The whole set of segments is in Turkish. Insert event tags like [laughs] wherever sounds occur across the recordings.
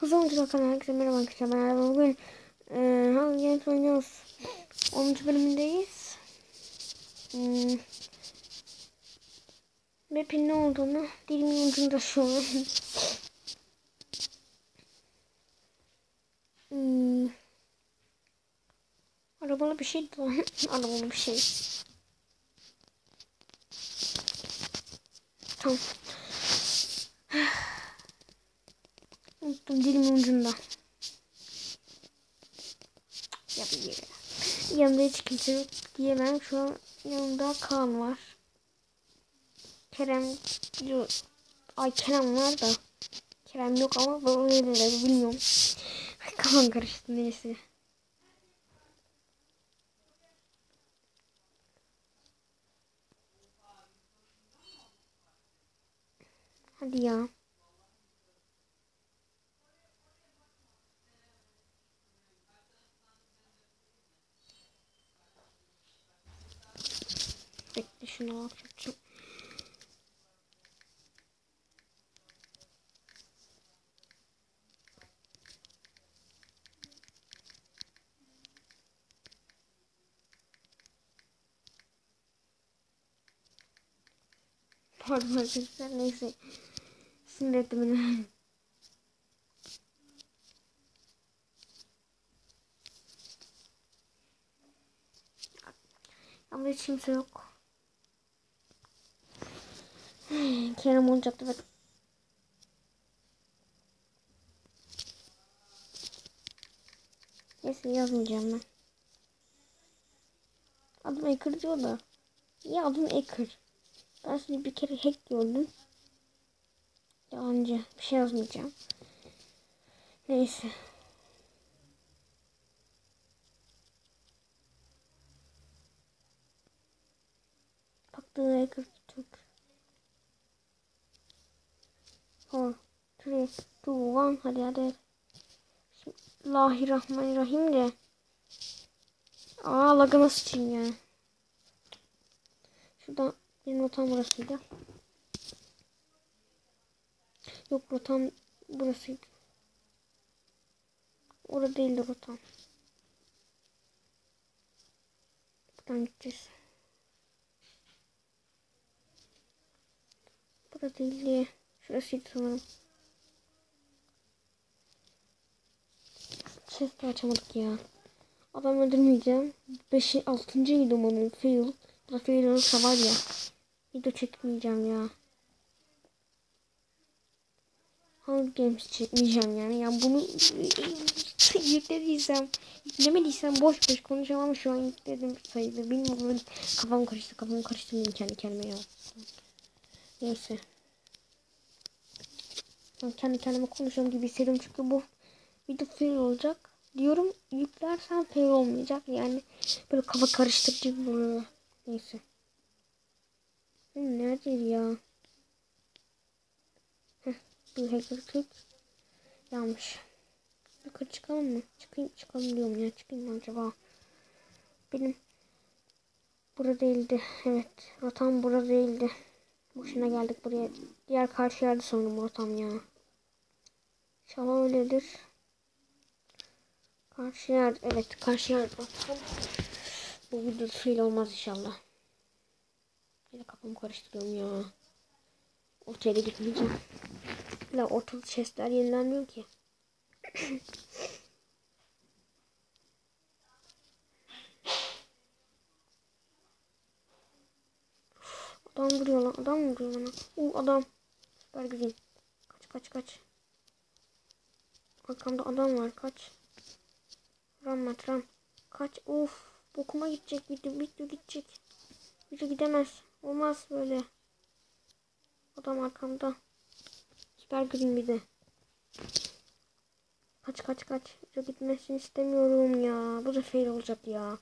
Hızlı kanalına herkese merhaba arkadaşlar. Bugün e, hangi Games oynuyoruz? 10. bölümündeyiz. Hmm. Map'in ne olduğunu dilimin ucunda şu an. hmm. Arabalı bir şey lan. [laughs] Arabalı bir şey. Tamam. Unuttum dilimin ucunda. Ya bir yere. Yanımda hiç kimse yok diyemem. Şu an yanımda Kaan var. Kerem yok. Ay Kerem var da. Kerem yok ama böyle de bilmiyorum. Kafam karıştı neyse. Hadi ya. Bekle şunu yapacağım. Pardon arkadaşlar neyse. Sinir ettim. Ama hiç kimse yok. Kerem olacaktı ve Neyse yazmayacağım ben. Adım Eker diyor da. Ya adım Eker. Ben seni bir kere hack gördüm. Yalancı. Bir şey yazmayacağım. Neyse. Baktığı Hacker Türk. 4, 3, 2, 1. Hadi hadi. Bismillahirrahmanirrahim de. Aa lagı nasıl çim ya. Şurada benim rotam burasıydı. Yok rotam burasıydı. Orada değildi rotam. Buradan gideceğiz. Burada değildi. Şurasıydı sanırım. Chest'i açamadık ya. Adam öldürmeyeceğim. 5 6. yılım onun fail. Bu da fail olursa var ya. Video çekmeyeceğim ya. Hunger Games çekmeyeceğim yani. Yani bunu yüklediysem, yüklemediysem boş boş konuşamam ama şu an yükledim sayılır. Bilmiyorum kafam karıştı, kafam karıştı benim kendi kendime ya. Neyse. Kendi kendime konuşuyorum gibi hissediyorum çünkü bu video fail olacak. Diyorum yüklersem fail olmayacak yani böyle kafa karıştırıcı gibi oluyor. Neyse. Neredeydi ya? Heh, bir hacker Türk. Yanlış. Yukarı çıkalım mı? Çıkayım, çıkalım diyorum ya. Çıkayım acaba? Benim burada değildi. Evet. Rotam burada değildi. Boşuna geldik buraya. Diğer karşı yerde sanırım rotam ya. İnşallah öyledir. Karşı yer. Evet karşı yer rotam. Bu fail olmaz inşallah. Yine kafamı karıştırıyorum ya. Da gitmeyeceğim. La ortada chestler yenilenmiyor ki. adam vuruyor lan. Adam vuruyor bana. Uh adam. Süper güzel. Kaç kaç kaç. Arkamda adam var. Kaç. Ram matram. Kaç. Of. Bokuma gidecek. Video, video gidecek. Video gidemez. Olmaz böyle. Adam arkamda. Süper green bir de. Kaç kaç kaç. Video gitmesini istemiyorum ya. Bu da fail olacak ya.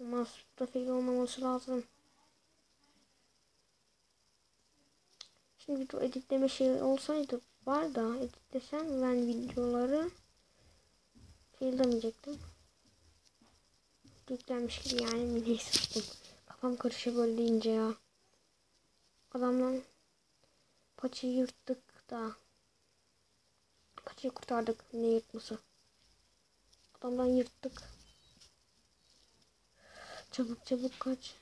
Olmaz. Bu da fail olmaması lazım. Şimdi video editleme şey olsaydı var da editlesem ben videoları demeyecektim. Yüklenmiş gibi yani neyse. Kafam karışıyor böyle deyince ya. Adamdan paçayı yırttık da. Kişiyi kurtardık. Ne yırtması? Adamdan yırttık. Çabuk çabuk kaç.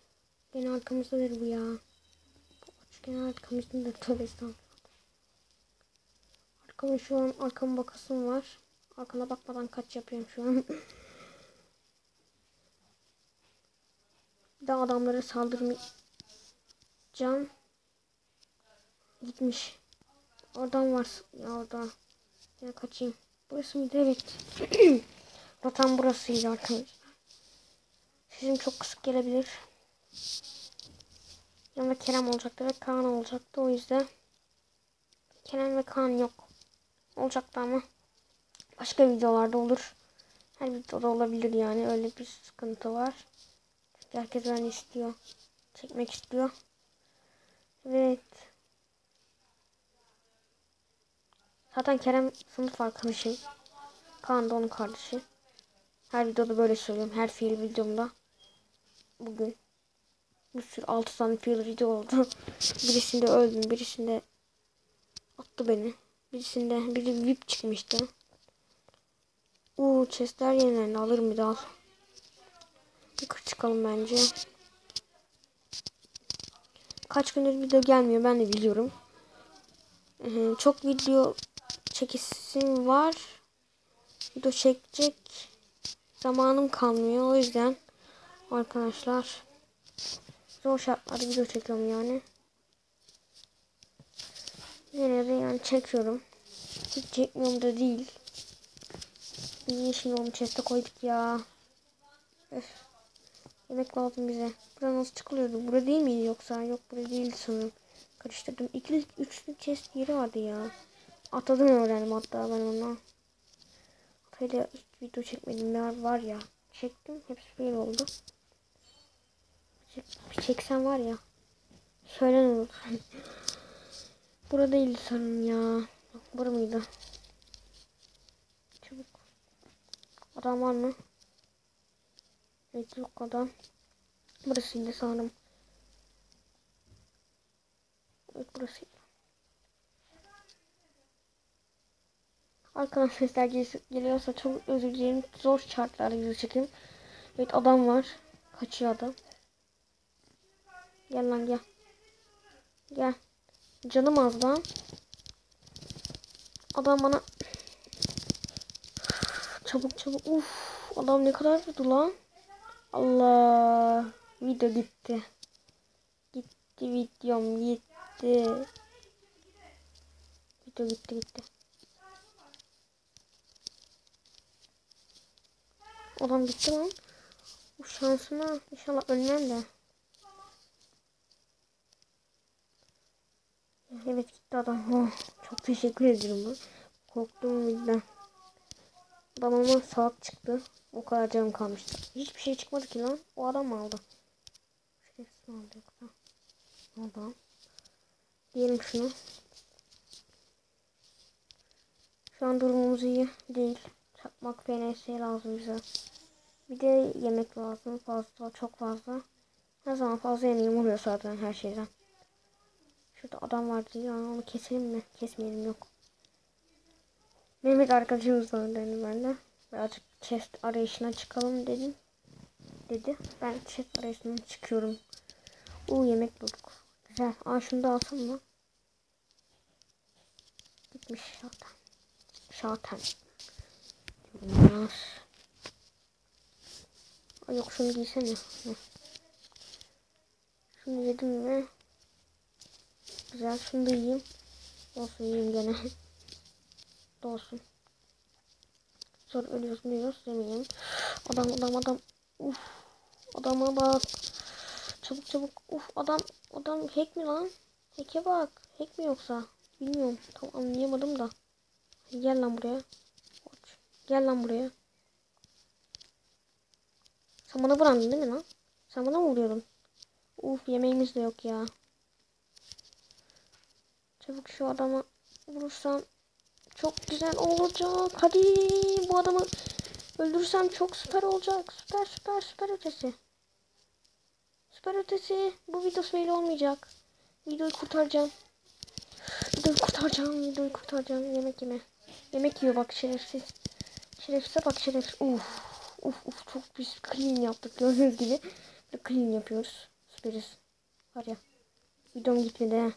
Gene arkamızdadır bu ya. Bu aç gene arkamızda da tövbe estağfurullah. Arkama şu an arkama bakasım var. Arkana bakmadan kaç yapıyorum şu an. Bir daha adamlara saldırmayacağım. Gitmiş. Oradan var. Orada. Ya kaçayım. Burası mıydı? Evet. [clears throat] Rotam burasıydı arkadaşlar. Sesim çok kısık gelebilir. Yanında Kerem olacaktı ve Kaan olacaktı. O yüzden Kerem ve Kaan yok. Olacaktı ama başka videolarda olur. Her videoda olabilir yani. Öyle bir sıkıntı var. Çünkü herkes beni istiyor. Çekmek istiyor. Evet. Zaten Kerem sınıf arkadaşım. Kaan da onun kardeşi. Her videoda böyle söylüyorum. Her fiil videomda. Bugün. Bir sürü 6 tane fiil video oldu. [laughs] Birisinde öldüm. Birisinde attı beni. Birisinde biri VIP çıkmıştı. Uuu chestler yenilerini alırım bir daha. Yukarı çıkalım bence. Kaç gündür video gelmiyor ben de biliyorum. Çok video çekisim var. Video çekecek zamanım kalmıyor. O yüzden arkadaşlar zor şartlarda video çekiyorum yani. De yani çekiyorum. Hiç çekmiyorum da değil. Niye şimdi onu chest'e koyduk ya? Öf. Yemek lazım bize. Buraya nasıl çıkılıyordu? Burada değil miydi yoksa? Yok burada değildi sanırım. Karıştırdım. İkili, üçlü chest yeri vardı ya. Atladım öğrendim hatta ben ona. Atayla hiç video çekmedim. Ne var ya. Çektim. Hepsi böyle oldu. Çek, çeksen var ya. Söylen olur. [laughs] Burada değildi sanırım ya. Yok, bura mıydı? Çabuk. Adam var mı? Evet yok adam. Burasıydı sanırım. Evet burasıydı. Arkadan sesler gel- geliyorsa çok özür dilerim. Zor şartlarda video çekim. Evet adam var. Kaçıyor adam. Gel lan gel. Gel. Canım az lan. Adam bana çabuk çabuk. Uf, adam ne kadar vurdu lan. Allah. Video gitti. Gitti videom gitti. Video gitti gitti. Adam gitti lan. Bu şansıma inşallah ölmem de. Evet gitti adam. Oh, çok teşekkür ben. Korktum bizden. Adam ama saat çıktı. O kadar canım kalmıştı. Hiçbir şey çıkmadı ki lan. O adam aldı? Şerefsiz aldı yoksa? Adam. Diyelim şunu. Şu an durumumuz iyi değil. Çakmak FNS lazım bize. Bir de yemek lazım. Fazla, çok fazla. Her zaman fazla yemeğim oluyor zaten her şeyden. Şurada adam vardı ya onu keselim mi? Kesmeyelim yok. Mehmet arkadaşımızdan dedim ben de. Birazcık chest arayışına çıkalım dedim. Dedi. Ben chest arayışına çıkıyorum. U yemek bulduk. Güzel. Aa şunu da alsam mı? Gitmiş zaten. Zaten. Yok şunu giysene. Şunu yedim mi? Güzel şunu da yiyeyim. Olsun yiyeyim gene. [laughs] Olsun. Sonra ölüyoruz ölüyoruz demeyeyim. Adam adam adam. Uf. Adama bak. Çabuk çabuk. Uf adam adam hack mi lan? Hack'e bak. Hack mi yoksa? Bilmiyorum. Tam anlayamadım da. Gel lan buraya. Koç. Gel lan buraya. Sen bana vurandın değil mi lan? Sen bana mı vuruyordun? Uf yemeğimiz de yok ya. Çabuk şu adamı vurursam çok güzel olacak. Hadi bu adamı öldürsem çok süper olacak. Süper süper süper ötesi. Süper ötesi. Bu videosu böyle olmayacak. Videoyu kurtaracağım. Videoyu kurtaracağım. Videoyu kurtaracağım. Yemek yeme. Yemek yiyor bak şerefsiz. Şerefsize bak şerefsiz. Uf. Uf uf çok biz clean yaptık gördüğünüz gibi. Clean yapıyoruz. Süperiz. Var ya. Videom gitmedi ha.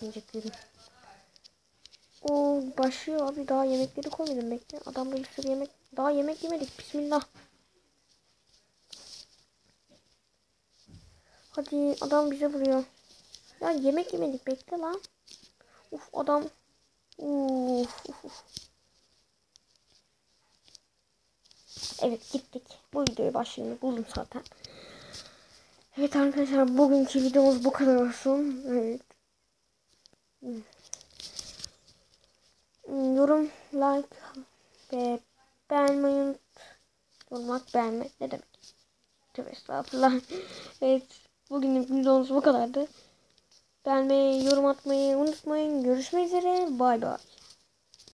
Gitmeyecek dedim. O başlıyor abi daha yemekleri koymadım bekle. Adamda bir sürü yemek. Daha yemek yemedik. Bismillah. Hadi adam bize vuruyor. Ya yemek yemedik bekle lan. Uf adam. Uf, uf, uf. Evet gittik. Bu videoyu başlayayım buldum zaten. Evet arkadaşlar bugünkü videomuz bu kadar olsun. Evet. Yorum, like ve beğenmeyi unut. Yormak, beğenmek ne demek? Tövbe estağfurullah. evet. Bugünlük videomuz bu kadardı. Beğenmeyi, yorum atmayı unutmayın. Görüşmek üzere. Bay bay.